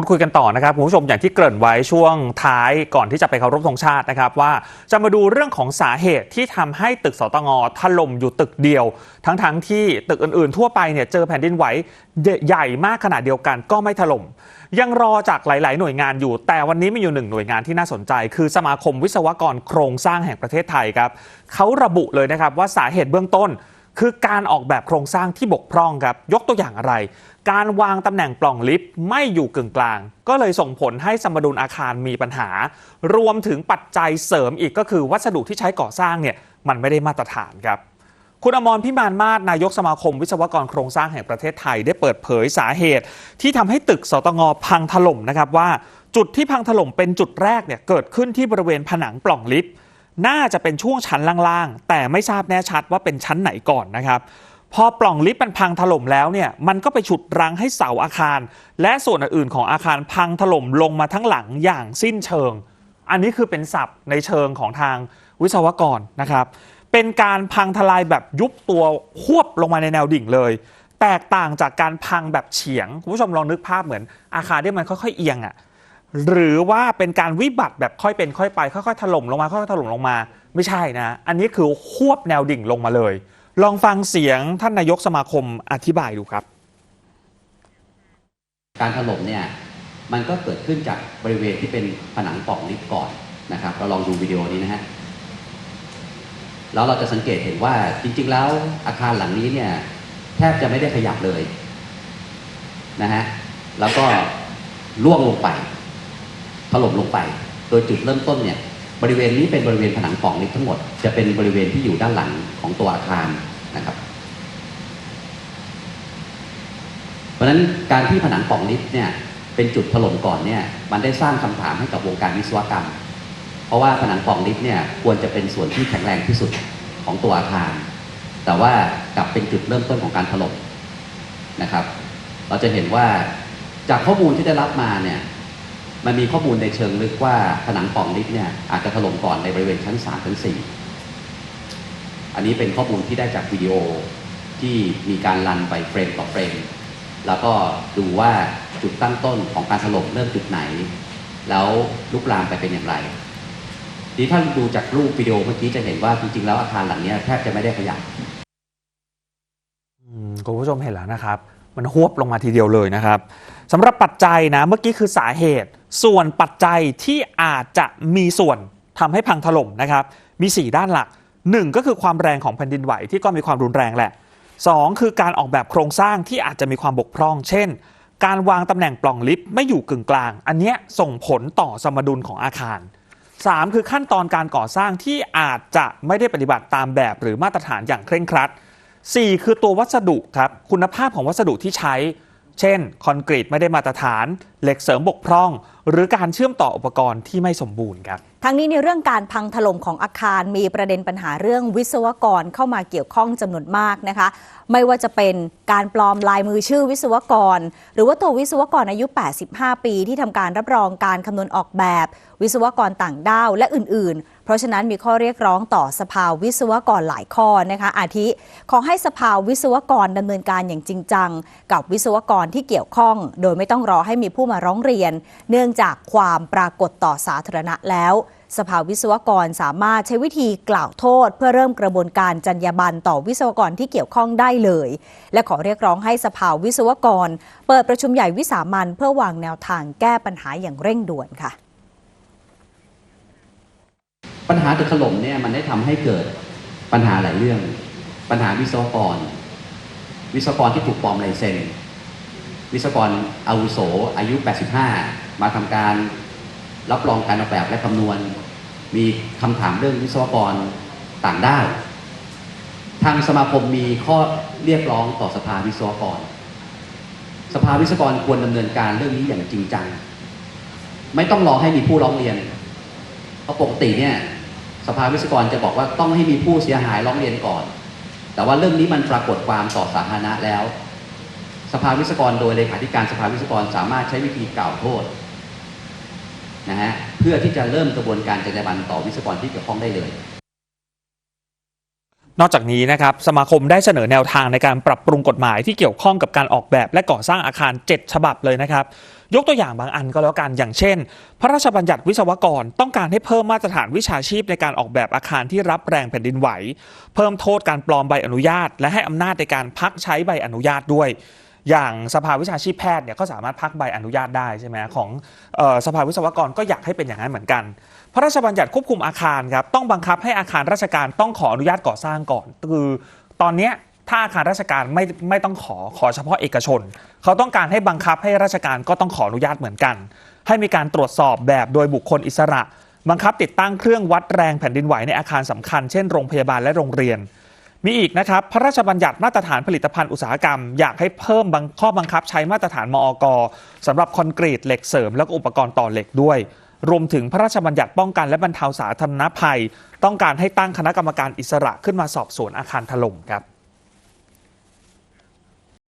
พูดคุยกันต่อนะครับคุณผู้ชมอย่างที่เกริ่นไว้ช่วงท้ายก่อนที่จะไปเคารพธงชาตินะครับว่าจะมาดูเรื่องของสาเหตุที่ทำให้ตึกสตงถล่มอยู่ตึกเดียว ทั้งๆที่ตึกอื่นๆ ทั่วไปเนี่ยเจอแผ่นดินไหวใหญ่มากขนาดเดียวกันก็ไม่ถล่มยังรอจากหลาย ๆ หน่วยงานอยู่ แต่วันนี้มีอยู่หนึ่งหน่วยงานที่น่าสนใจ คือสมาคมวิศวกรโครงสร้างแห่งประเทศไทยครับเขาระบุเลยนะครับว่าสาเหตุเบื้องต้น คือการออกแบบโครงสร้างที่บกพร่องครับ ยกตัวอย่างอะไร การวางตำแหน่งปล่องลิฟต์ไม่อยู่กึ่งกลาง ก็เลยส่งผลให้สมดุลอาคารมีปัญหา รวมถึงปัจจัยเสริมอีกก็คือวัสดุที่ใช้ก่อสร้างเนี่ยมันไม่ได้มาตรฐานครับคุณอมรพิมานมาศนายกสมาคม วิศวกรโครงสร้างแห่งประเทศไทยได้เปิดเผยสาเหตุ ที่ทำให้ตึกสตงพังถล่มนะครับว่า จุดที่พังถล่มเป็นจุดแรกเนี่ยเกิดขึ้นที่บริเวณผนังปล่องลิฟต์ น่าจะเป็นช่วงชั้นล่างๆ แต่ไม่ทราบแน่ชัดว่าเป็นชั้นไหนก่อนนะครับพอปล่องลิฟต์มันพังถล่มแล้วเนี่ยมันก็ไปฉุดรั้งให้เสาอาคาร และส่วนอื่นของอาคารพังถล่มลงมาทั้งหลังอย่างสิ้นเชิง อันนี้คือเป็นศัพท์ในเชิงของทางวิศวกรนะครับ เป็นการพังทลายแบบยุบตัวหวบลงมาในแนวดิ่งเลย แตกต่างจากการพังแบบเฉียงคุณผู้ชมลองนึกภาพเหมือนอาคารที่มันค่อยๆเอียงอะ่ะ หรือว่าเป็นการวิบัติแบบค่อยเป็นค่อยไป ค่อยๆถล่มลงมาค่อยๆถล่มลงมา ไม่ใช่นะ อันนี้คือหวบแนวดิ่งลงมาเลย ลองฟังเสียงท่านนายกสมาคมอธิบายดูครับ การถล่มเนี่ยมันก็เกิดขึ้นจากบริเวณที่เป็นผนังปล่องลิฟต์ก่อนนะครับ เราลองดูวิดีโอนี้นะฮะแล้วเราจะสังเกตเห็นว่าจริง ๆ แล้วอาคารหลังนี้เนี่ยแทบจะไม่ได้ขยับเลยนะฮะแล้วก็ล่วงลงไป ถล่มลงไป โดยจุดเริ่มต้นเนี่ยบริเวณนี้เป็นบริเวณผนังป่องลิฟต์ทั้งหมด จะเป็นบริเวณที่อยู่ด้านหลังของตัวอาคารนะครับ เพราะฉะนั้นการที่ผนังป่องลิฟต์เนี่ยเป็นจุดถล่มก่อนเนี่ยมันได้สร้างคำถามให้กับวงการวิศวกรรม เพราะว่าผนังป่องลิฟต์เนี่ยควรจะเป็นส่วนที่แข็งแรงที่สุดของตัวอาคาร แต่ว่ากลับเป็นจุดเริ่มต้นของการถล่มนะครับ เราจะเห็นว่าจากข้อมูลที่ได้รับมาเนี่ย มันมีข้อมูลในเชิงลึกว่าผนังป่องลิฟต์เนี่ยอาจจะถล่มก่อนในบริเวณชั้น3ชั้น4อันนี้เป็นข้อมูลที่ได้จากวิดีโอที่มีการรันไปเฟรมต่อเฟรม แล้วก็ดูว่าจุดตั้งต้นของการถล่มเริ่มจุดไหน แล้วลุกลามไปเป็นอย่างไรทีถ้าดูจากรูปวิดีโอเมื่อกี้จะเห็นว่าจริงๆแล้วอาคารหลังนี้แทบจะไม่ได้ขยับคุณผู้ชมเห็นแล้วนะครับ มันหวบลงมาทีเดียวเลยนะครับ สำหรับปัจจัยนะเมื่อกี้คือสาเหตุ ส่วนปัจจัยที่อาจจะมีส่วนทำให้พังถล่มนะครับ มี 4 ด้านหลัก 1 ก็คือความแรงของแผ่นดินไหวที่ก็มีความรุนแรงแหละ 2 คือการออกแบบโครงสร้างที่อาจจะมีความบกพร่อง เช่น การวางตำแหน่งปล่องลิฟต์ไม่อยู่กึ่งกลาง อันเนี้ยส่งผลต่อสมดุลของอาคาร 3 คือขั้นตอนการก่อสร้างที่อาจจะไม่ได้ปฏิบัติตามแบบหรือมาตรฐานอย่างเคร่งครัด 4 คือตัววัสดุครับคุณภาพของวัสดุที่ใช้ เช่น คอนกรีตไม่ได้มาตรฐาน เหล็กเสริมบกพร่อง หรือการเชื่อมต่ออุปกรณ์ที่ไม่สมบูรณ์ครับทั้งนี้ในเรื่องการพังถล่มของอาคารมีประเด็นปัญหาเรื่องวิศวกรเข้ามาเกี่ยวข้องจำนวนมากนะคะ ไม่ว่าจะเป็นการปลอมลายมือชื่อวิศวกร หรือว่าตัววิศวกรอายุ 85 ปี ที่ทำการรับรองการคำนวณออกแบบ วิศวกรต่างด้าวและอื่น ๆ เพราะฉะนั้นมีข้อเรียกร้องต่อสภาวิศวกรหลายข้อนะคะอาทิ ขอให้สภาวิศวกรดำเนินการอย่างจริงจัง กับวิศวกรที่เกี่ยวข้อง โดยไม่ต้องรอให้มีผู้มาร้องเรียน เนื่องจากความปรากฏต่อสาธารณะแล้วสภาวิศวกรสามารถใช้วิธีกล่าวโทษ เพื่อเริ่มกระบวนการจรรยาบรรณต่อวิศวกรที่เกี่ยวข้องได้เลย และขอเรียกร้องให้สภาวิศวกร เปิดประชุมใหญ่วิสามันเพื่อวางแนวทางแก้ปัญหาอย่างเร่งด่วนค่ะ ปัญหาตึกถล่มเนี่ยมันได้ทำให้เกิดปัญหาหลายเรื่อง ปัญหาวิศวกร วิศวกรที่ถูกปลอมลายเซ็นวิศวกรอาวุโสอายุ 85 มาทำการรับรองการออกแบบและคำนวณ มีคำถามเรื่องวิศวกรต่างด้าวทางสมาคมมีข้อเรียกร้องต่อสภาวิศวกร สภาวิศวกรควรดำเนินการเรื่องนี้อย่างจริงจัง ไม่ต้องรอให้มีผู้ร้องเรียนเพราะปกติเนี่ย สภาวิศวกรจะบอกว่าต้องให้มีผู้เสียหายร้องเรียนก่อน แต่ว่าเรื่องนี้มันปรากฏความต่อสาธารณะแล้ว สภาวิศวกรโดยเลขาธิการสภาวิศวกรสามารถใช้วิธีกล่าวโทษนะฮะเพื่อที่จะเริ่มกระบวนการจรรยาบรรณต่อวิศวกรที่เกี่ยวข้องได้เลยนอกจากนี้นะครับสมาคมได้เสนอแนวทางในการปรับปรุงกฎหมายที่เกี่ยวข้องกับการออกแบบและก่อสร้างอาคาร 7 ฉบับเลยนะครับ ยกตัวอย่างบางอันก็แล้วกันอย่างเช่น พระราชบัญญัติวิศวกรต้องการให้เพิ่มมาตรฐานวิชาชีพในการออกแบบอาคารที่รับแรงแผ่นดินไหว เพิ่มโทษการปลอมใบอนุญาต และให้อำนาจในการพักใช้ใบอนุญาตด้วยอย่างสภาวิชาชีพแพทย์เนี่ยก็สามารถพักใบอนุญาตได้ใช่ไหมของออสภาวิศวกรก็อยากให้เป็นอย่างนั้นเหมือนกัน พระราชบัญญัติควบคุมอาคารครับต้องบังคับให้อาคารราชการต้องขออนุญาตก่อสร้างก่อน คือตอนเนี้ย ถ้าอาคารราชการไม่ไม่ต้องขอขอเฉพาะเอกชน เขาต้องการให้บังคับให้ราชการก็ต้องขออนุญาตเหมือนกัน ให้มีการตรวจสอบแบบโดยบุคคลอิสระ บังคับติดตั้งเครื่องวัดแรงแผ่นดินไหวในอาคารสำคัญ เช่นโรงพยาบาลและโรงเรียน มีอีกนะครับ พระราชบัญญัติมาตรฐานผลิตภัณฑ์อุตสาหกรรม อยากให้เพิ่มบังข้อบังคับใช้มาตรฐานมอกสำหรับคอนกรีตเหล็กเสริม และอุปกรณ์ต่อเหล็กด้วยรวมถึงพระราชบัญญัติป้องกันและบรรเทาสาธารณภัย ต้องการให้ตั้งคณะกรรมการอิสระขึ้นมาสอบสวนอาคารถล่มครับ